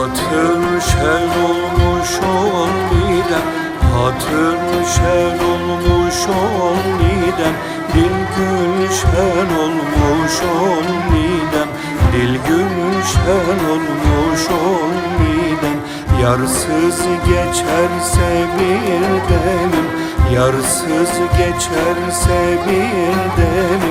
Hatır şen olmuş ol nidem Hatır şen olmuş ol nidem Dil gülşen olmuş ol nidem Dil gülşen olmuş ol nidem Yarsız geçerse bir delim Yarsız geçerse bir delim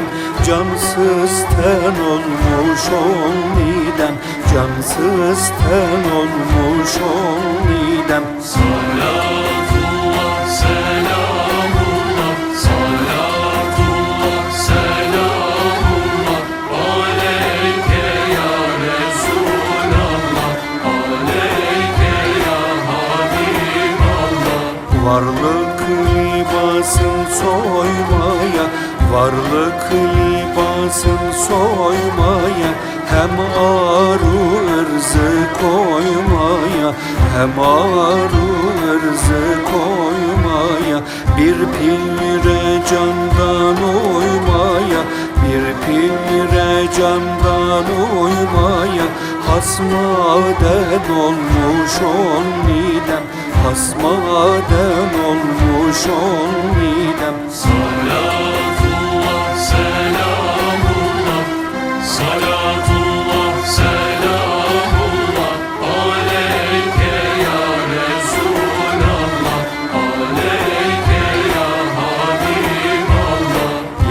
Cansız ten olmuş ol nidem Cansız ten olmuş ol nidem Salatullah, selamullah, salatullah, selamullah. Aleyke ya Resulallah, aleyke ya Habiballah. Varlık libasın soymaya Varlık libasın soymaya Hem aru ırzı koymaya Hem aru ırzı koymaya Bir pire candan uymaya Bir pire candan uymaya Hasmaden olmuş ol nidem Hasmaden olmuş ol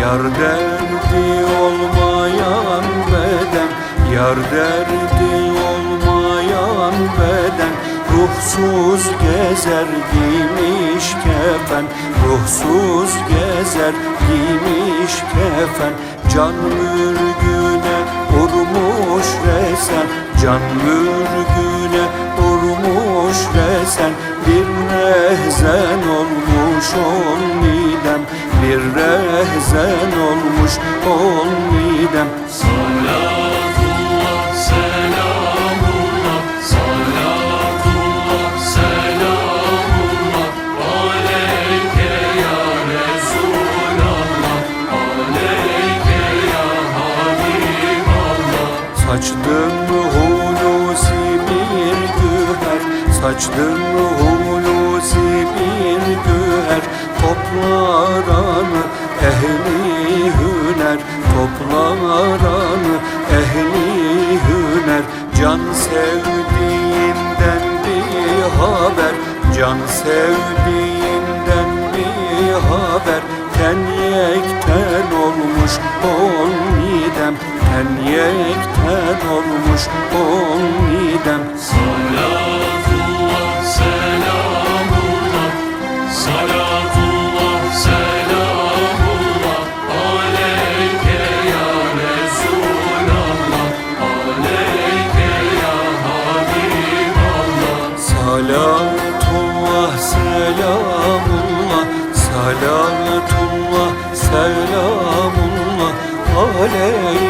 Yar derdi olmayan beden Yar derdi olmayan beden. Ruhsuz gezer giymiş kefen Ruhsuz gezer giymiş kefen. Can mürgüne vurmuş resen Can mürgüne vurmuş resen. Bir rehzen olmuş ol nidem Bir rehzen olmuş ol nidem Salatullah, selamullah, salatullah, selamullah Aleyke ya Resulallah, aleyke ya Habiballah Saçtın hulusi bir güher? Saçtın hulusi Can sevdiğinden bir haber Can sevdiğinden bir haber. Ten yekten olmuş ol nidem Ten yekten olmuş ol nidem Salatullah, Salatullah selamullah. Salatullah selamullah. Aleyke